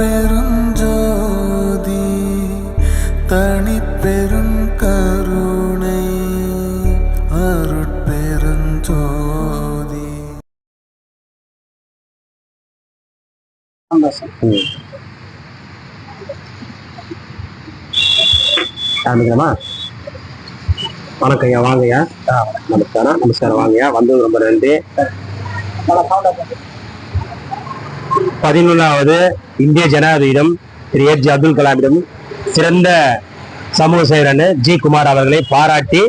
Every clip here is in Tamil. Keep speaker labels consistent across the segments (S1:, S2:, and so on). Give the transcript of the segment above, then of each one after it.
S1: அருட்பெருஞ்சோதி தனிப்பெரும் கருணை அருட்பெருஞ்சோதி.
S2: ஆரம்பிக்கலாமா வணக்கம் ஐயா வாங்க நமஸ்காரம் நமஸ்காரம் வாங்கய்யா வந்தது ரொம்ப நன்றி. பதினொன்றாவது இந்திய ஜனாதிபதியிடம் திரு ஏ அப்துல் கலாமிடம் சிறந்த சமூக சேவரன் ஜி குமார் அவர்களை பாராட்டி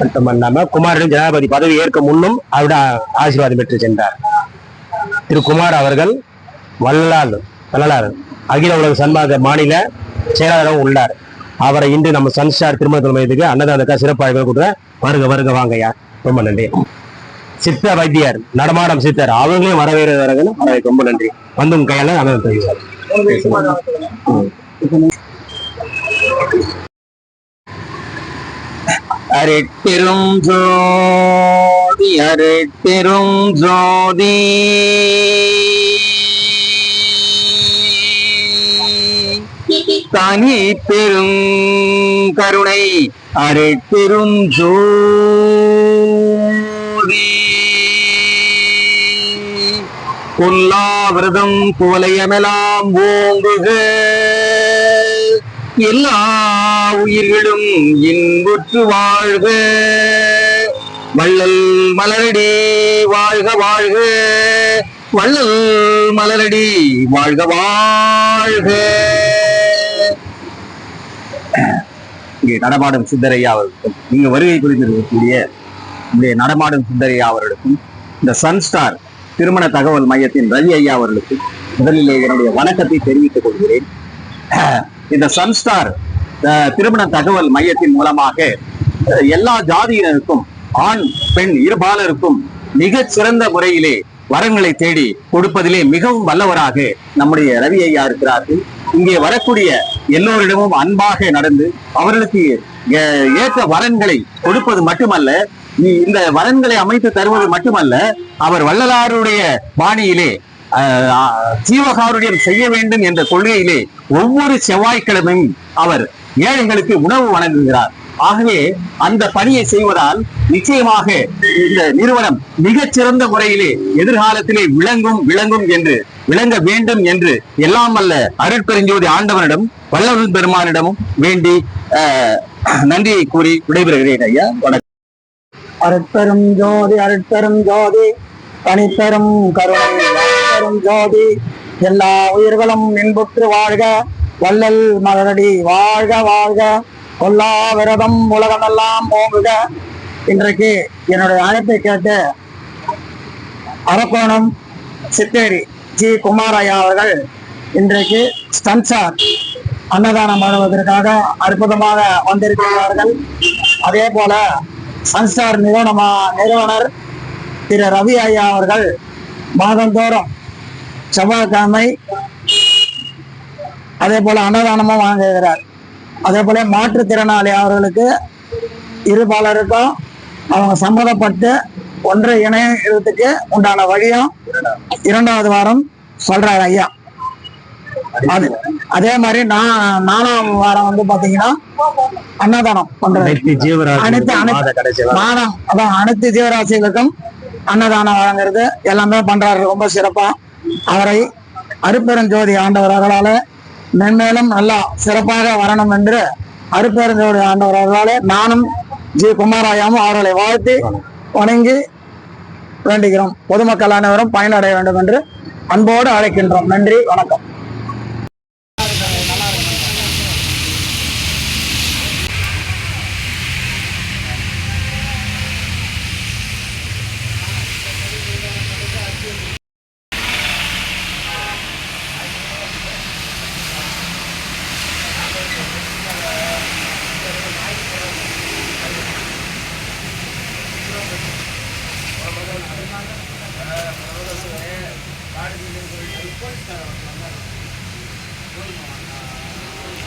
S2: மட்டுமல்லாம குமாரிடம் ஜனாதிபதி பதவி ஏற்க முன்னும் அவருடைய ஆசீர்வாதம் பெற்று சென்றார். திரு குமார் அவர்கள் வள்ளலார் வள்ளலார் அகில உலக சன்மார்க்க மாநில செயலாளரும் உள்ளார். அவரை இன்று நம்ம சன்ஸ்டார் திருமண மையத்துக்கு அன்னதானக்கா சிறப்பாக அழைப்பு கொடுத்த வருக வருக வாங்கய்யா ரொம்ப நன்றி. சித்த வைத்தியர் நடமாடம் சித்தர். அவர்களையும் வரவேறுகிறார்கள் அவருக்கு ரொம்ப நன்றி. வந்தும் கையால அன்னதானம் தெரிவித்தார்
S3: அரட்டெரும் ஜோதி அரட்டெரும் ஜோதி. தனி பெரும் கருணை அரட்டெரும் ஜோதி உல்லாவிரதம் குவலயமெல்லாம் ஓங்குக. எல்லா உயிர்களும் இன்புற்று வாழ்க. வள்ளல் மலரடி வாழ்க வாழ்க. வள்ளல் மலரடி வாழ்க வாழ்க. இங்கே நடமாடும் சித்தரையா அவர்களுக்கும் நீங்க வருகை குறித்திருக்கக்கூடிய இங்கே நடமாடும் சுந்தரியா அவர்களுக்கும் இந்த சன்ஸ்டார் திருமண தகவல் மையத்தின் ரவி ஐயா அவர்களுக்கும் முதலிலே என்னுடைய வணக்கத்தை தெரிவித்துக் கொள்கிறேன். இந்த சன்ஸ்டார் திருமண தகவல் மையத்தின் மூலமாக எல்லா ஜாதியினருக்கும் ஆண் பெண் இருபாலருக்கும் மிகச் சிறந்த முறையிலே வரங்களை தேடி கொடுப்பதிலே மிகவும் வல்லவராக நம்முடைய ரவி ஐயா இருக்கிறார்கள். இங்கே வரக்கூடிய எல்லோரிடமும் அன்பாக நடந்து அவர்களுக்கு ஏற்ற வரன்களை கொடுப்பது மட்டுமல்ல இந்த வரன்களை அமைத்து தருவது மட்டுமல்ல அவர் வள்ளலாருடைய பாணியிலே அஹ், செய்ய வேண்டும் என்ற கொள்கையிலே ஒவ்வொரு செவ்வாய்க்கிழமையும் அவர் ஏழைகளுக்கு உணவு வழங்குகிறார். ஆகவே அந்த பணியை செய்வதால் நிச்சயமாக இந்த நிறுவனம் மிகச்சிறந்த முறையிலே எதிர்காலத்திலே விளங்கும் விளங்கும் என்று விளங்க வேண்டும் என்று எல்லாம் அல்ல அருட்பெருஞ்சோதி ஆண்டவனிடம் வல்லவன் பெருமானிடமும் வேண்டி நன்றியை கூறி விடைபெறுகிறேன் ஐயா. வணக்கம்.
S4: அருட்பெரும் ஜோதி அருட்பெரும் ஜோதி தனிப்பெரும் கருணை பெரும் ஜோதி. எல்லா உயிர்களும் இன்புற்று வாழ்க வள்ளல் மலரடி வாழ்க வாழ்க. கொல்லா விரதம் உலகமெல்லாம் போங்குக இன்றைக்கு என்னுடைய அழைப்பை கேட்டு அரக்கோணம் சித்தேரி ஜி. குமாரையா அவர்கள் இன்றைக்கு ஸ்டன்சார் அன்னதானம் வழங்குவதற்காக அற்புதமாக வந்திருக்கிறார்கள். அதே போல சன்ஸ்டார் நிறுவனமா நிறுவனர் திரு ரவி ஐயா அவர்கள் மாதந்தோறும் செவ்வாய்க்கிழமை அதே போல அன்னதானமும் வாங்குகிறார் அதே போல மாற்றுத்திறனாளி அவர்களுக்கு இருபாலருக்கும் அவங்க சம்மதப்பட்டு ஒன்று இணையத்துக்கு உண்டான வழியும் இரண்டாவது வாரம் சொல்றாரு ஐயா. அது அதே மாதிரி நான் நாலாம் வாரம் வந்து பாத்தீங்கன்னா அன்னதானம்
S2: அனைத்து
S4: அனைத்து-. மாதம் அதான் அனைத்து ஜீவராசிகளுக்கும் அன்னதானம் வழங்குறது எல்லாமே பண்றாரு. ரொம்ப சிறப்பா. அவரை அருப்பெருஞ்சோதி ஆண்டவர் அவர்களால மென்மேலும் நல்லா சிறப்பாக வரணும் என்று அருப்பெருஞ்சோதி ஆண்டவர் அவர்களாலே நானும் ஜி. குமாராயாவும் அவர்களை வாழ்த்தி வணங்கி வேண்டுகிறோம். பொதுமக்கள் அனைவரும் பயனடைய வேண்டும் என்று அன்போடு அழைக்கின்றோம். நன்றி வணக்கம்.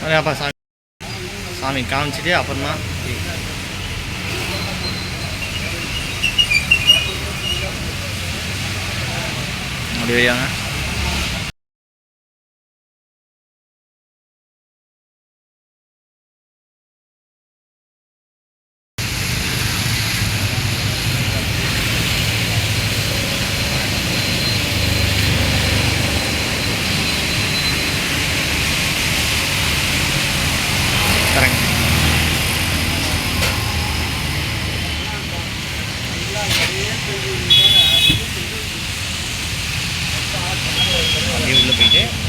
S5: અને આપણા સ્વામી
S4: સ્વામી કામ છે તે આપણમાં ઓડિયો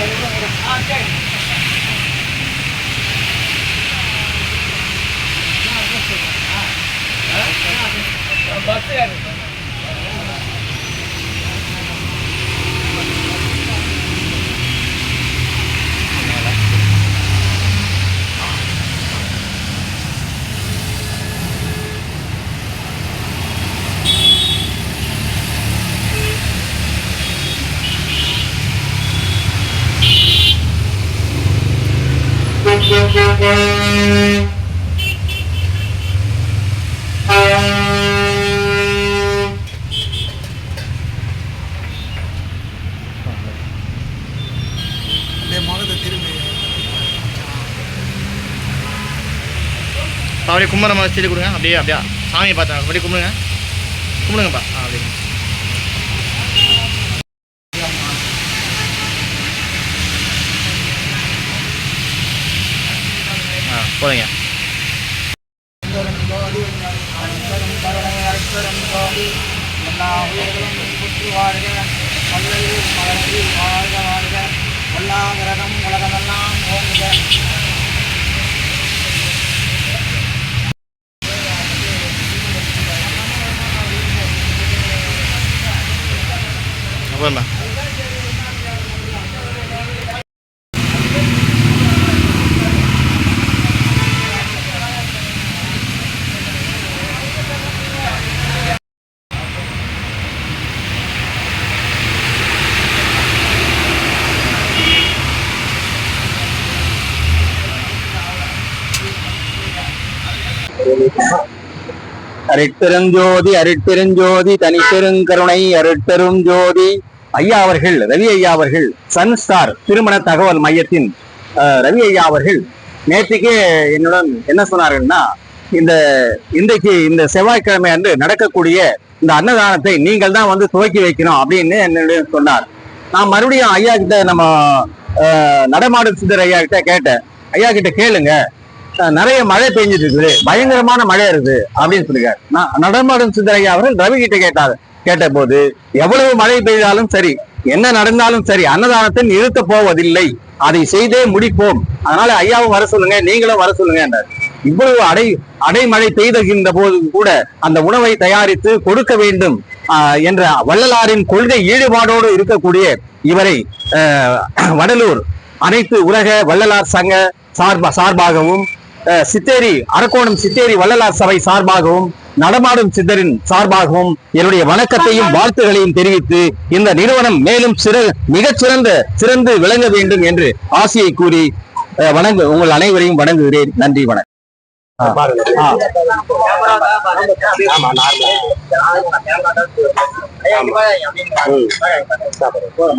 S4: போகலாம்
S5: அப்பா, அப்படியே கும்பர மாதிரி செடி கொடுங்க. அப்படியே அப்படியே சாமியை பார்த்தா அப்படியே கும்பிடுங்க. கும்பிடுங்கப்பா. அப்படியே. போதுங்க
S4: எல்லா உயிர்களும் புற்று
S3: அருட்பெருஞ்சோதி அருட்பெருஞ்சோதி தனிப்பெருங்கருணை அருட்பெரும் ஜோதி ஐயா அவர்கள் ரவி ஐயா அவர்கள் சன் ஸ்டார் திருமண தகவல் மையத்தின் ரவி ஐயா அவர்கள் நேற்றுக்கே என்னுடன் என்ன சொன்னார்கள்னா இந்த இன்றைக்கு இந்த செவ்வாய்க்கிழமை அன்று நடக்கக்கூடிய இந்த அன்னதானத்தை நீங்கள் தான் வந்து துவக்கி வைக்கணும் அப்படின்னு என்னுடைய சொன்னார். நான் மறுபடியும் ஐயா கிட்ட நம்ம நடமாடும் சித்தர் ஐயா கிட்ட கேட்டேன். ஐயா கிட்ட கேளுங்க. நிறைய மழை பெஞ்சிட்டு இருக்குது பயங்கரமான மழை இருக்குது அப்படின்னு சொல்லுங்க நடமாடும் சித்தரையா அவர்கள் ரவி கிட்ட கேட்டார். கேட்ட போது எவ்வளவு மழை பெய்தாலும் சரி என்ன நடந்தாலும் சரி அன்னதானத்தை நிறுத்த போவதில்லை. அதை செய்தே முடிப்போம். அதனால ஐயாவும் வர சொல்லுங்க நீங்களும் வர சொல்லுங்க என்றார். இவ்வளவு அடை அடைமழை பெய்துகின்ற போது கூட அந்த உணவை தயாரித்து கொடுக்க வேண்டும் ஆஹ், என்ற வள்ளலாரின் கொள்கை ஈடுபாடோடு இருக்கக்கூடிய இவரை ஆஹ், வடலூர் அனைத்து உலக வள்ளலார் சங்க சார்பா சார்பாகவும் சித்தேரி அரக்கோணம் சித்தேரி வள்ளலார் சபை சார்பாகவும் நடமாடும் சித்தரின் சார்பாகவும் என்னுடைய வணக்கத்தையும் வாழ்த்துகளையும் தெரிவித்து இந்த நிறுவனம் மேலும் சிற மிகச்சிறந்த சிறந்து விளங்க வேண்டும் என்று ஆசையை கூறி வணங்கு உங்கள் அனைவரையும் வணங்குகிறேன் நன்றி வணக்கம்
S2: பாருங்க
S3: ஆ.
S2: ஆமா நார்மலா ம். சாப்பிடுறேன்.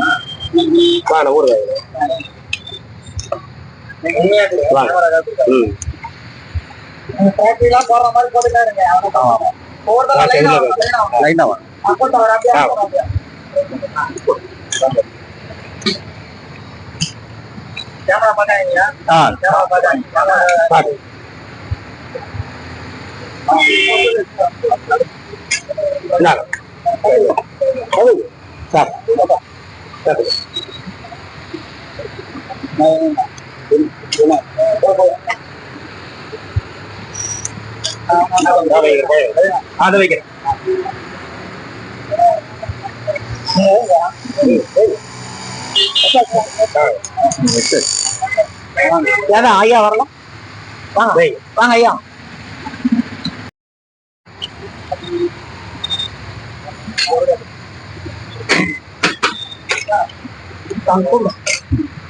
S2: வாங்க ஊறுகாய் வாங்க ம்
S4: போட்டிலாம் போடுற மாதிரி போட்டுட்டே இருங்க.
S2: செஞ்சுல இருக்கு.
S3: லைனா வாங்க
S4: கேமரா பார்க்காதீங்க
S3: ஆ.
S4: கேமரா பார்க்காதீங்க
S2: பாரு. சார். சார். அதை வைக்கிறேன்.
S4: ஐயா வரலாம். வாங்க. வாங்க ஐயா.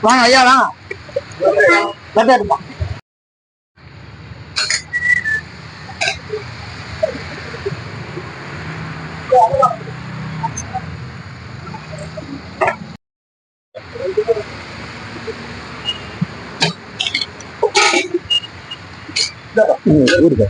S4: வாங்க ஐயா வாங்க.
S5: Urga.